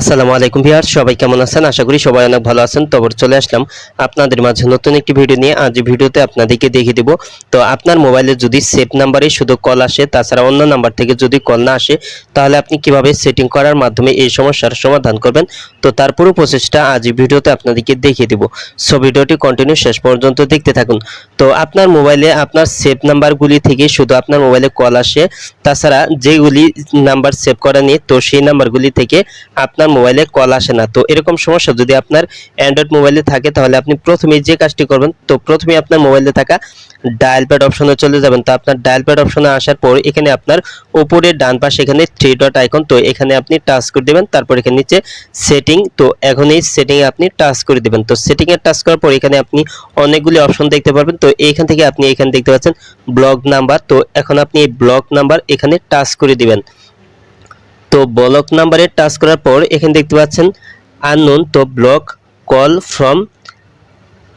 আসসালামু আলাইকুম ভিউয়ার সবাই কেমন আছেন? আশা করি সবাই অনেক ভালো আছেন। তবে চলে আসলাম আপনাদের মাঝে নতুন একটি ভিডিও নিয়ে। আজ ভিডিওতে আপনাদেরকে দেখিয়ে দেব। তো আপনার মোবাইলে যদি সেভ নাম্বারে শুধু কল আসে, তাছাড়া অন্য নাম্বার থেকে যদি কল না আসে, তাহলে আপনি কীভাবে সেটিং করার মাধ্যমে এই সমস্যার সমাধান করবেন? তো তার পুরো প্রসেসটা আজ ভিডিওতে আপনাদেরকে দেখিয়ে দেব। সো ভিডিওটি কন্টিনিউ শেষ পর্যন্ত দেখতে থাকুন। তো আপনার মোবাইলে আপনার সেভ নাম্বারগুলি থেকে শুধু আপনার মোবাইলে কল আসে, তাছাড়া যেগুলি নাম্বার সেভ করা নিয়ে তো সেই নাম্বারগুলি থেকে আপনার মোবাইলে কল আসে না। তো এরকম সমস্যা, যদি আপনার অ্যান্ড্রয়েড মোবাইলে থাকে, তাহলে আপনি প্রথমে যে কাজটি করবেন, তো প্রথমে আপনার মোবাইলে থাকা ডায়াল প্যাড অপশনে চলে যাবেন। তো আপনার ডায়াল প্যাড অপশনে আসার পর এখানে আপনার উপরে ডান পাশে এখানে থ্রি ডট আইকন তো এখানে আপনি টাচ করে দেবেন, তারপর এখানে নিচে সেটিং তো এখন এই সেটিং এ আপনি টাচ করে দেবেন। তো সেটিং এ টাচ করার পর এখানে আপনি অনেকগুলি অপশন দেখতে পারবেন। তো এইখান থেকে আপনি এখানে দেখতে পাচ্ছেন ব্লক নাম্বার তো এখন আপনি এই ব্লক নাম্বার এখানে টাচ করে দিবেন। তো ব্লক নাম্বারে টাচ করার পর এখানে দেখতে পাচ্ছেন আননোন তো ব্লক কল ফ্রম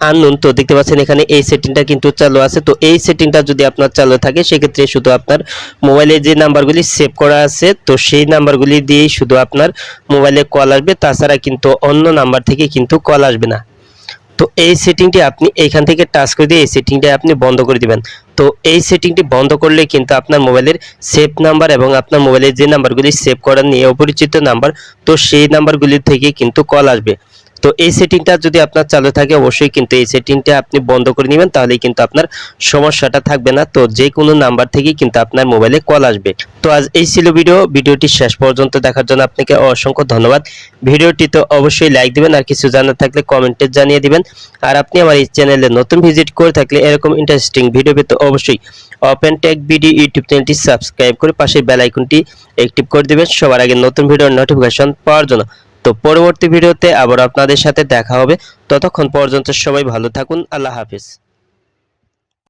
আননোন তো দেখতে পাচ্ছেন এখানে এই সেটিংটা কিন্তু চালু আছে। তো এই সেটিংটা যদি আপনার চালু থাকে, সেক্ষেত্রে শুধু আপনার মোবাইলে যে নাম্বারগুলি সেভ করা আছে, তো সেই নাম্বারগুলি দিয়েই শুধু আপনার মোবাইলে কল আসবে। তাছাড়া কিন্তু অন্য নাম্বার থেকে কিন্তু কল আসবে না। তো এই সেটিংটি আপনি এইখান থেকে টাচ করে দিয়ে এই সেটিংটি আপনি বন্ধ করে দিবেন। তো এই সেটিংটি বন্ধ করলে কিন্তু আপনার মোবাইলের সেভ নাম্বার এবং আপনার মোবাইলের যে নাম্বারগুলি সেভ করা নিয়ে অপরিচিত নাম্বার তো সেই নাম্বারগুলি থেকে কিন্তু কল আসবে। তো এই সেটিংটা যদি আপনার চালু থাকে, অবশ্যই কিন্তু এই সেটিংটা আপনি বন্ধ করে নেবেন, তাহলেই কিন্তু আপনার সমস্যাটা থাকবে না। তো যে কোনো নাম্বার থেকেই কিন্তু আপনার মোবাইলে কল আসবে। তো আজ এই ছিল ভিডিও ভিডিওটি শেষ পর্যন্ত দেখার জন্য আপনাকে অসংখ্য ধন্যবাদ। ভিডিওটি তো অবশ্যই লাইক দিবেন, আর কিছু জানার থাকলে কমেন্টে জানিয়ে দিবেন। আর আপনি আমার এই চ্যানেলে নতুন ভিজিট করে থাকলে এরকম ইন্টারেস্টিং ভিডিও পেতে অবশ্যই ওপেন টেক ভিডিও ইউটিউব চ্যানেলটি সাবস্ক্রাইব করে পাশে বেল আইকনটি অ্যাক্টিভ করে দিবেন। সবার আগে নতুন ভিডিওর নোটিফিকেশন পাওয়ার জন্য। তো পরবর্তী ভিডিওতে আবার আপনাদের সাথে দেখা হবে। ততক্ষণ পর্যন্ত সবাই ভালো থাকুন। আল্লাহ হাফিজ।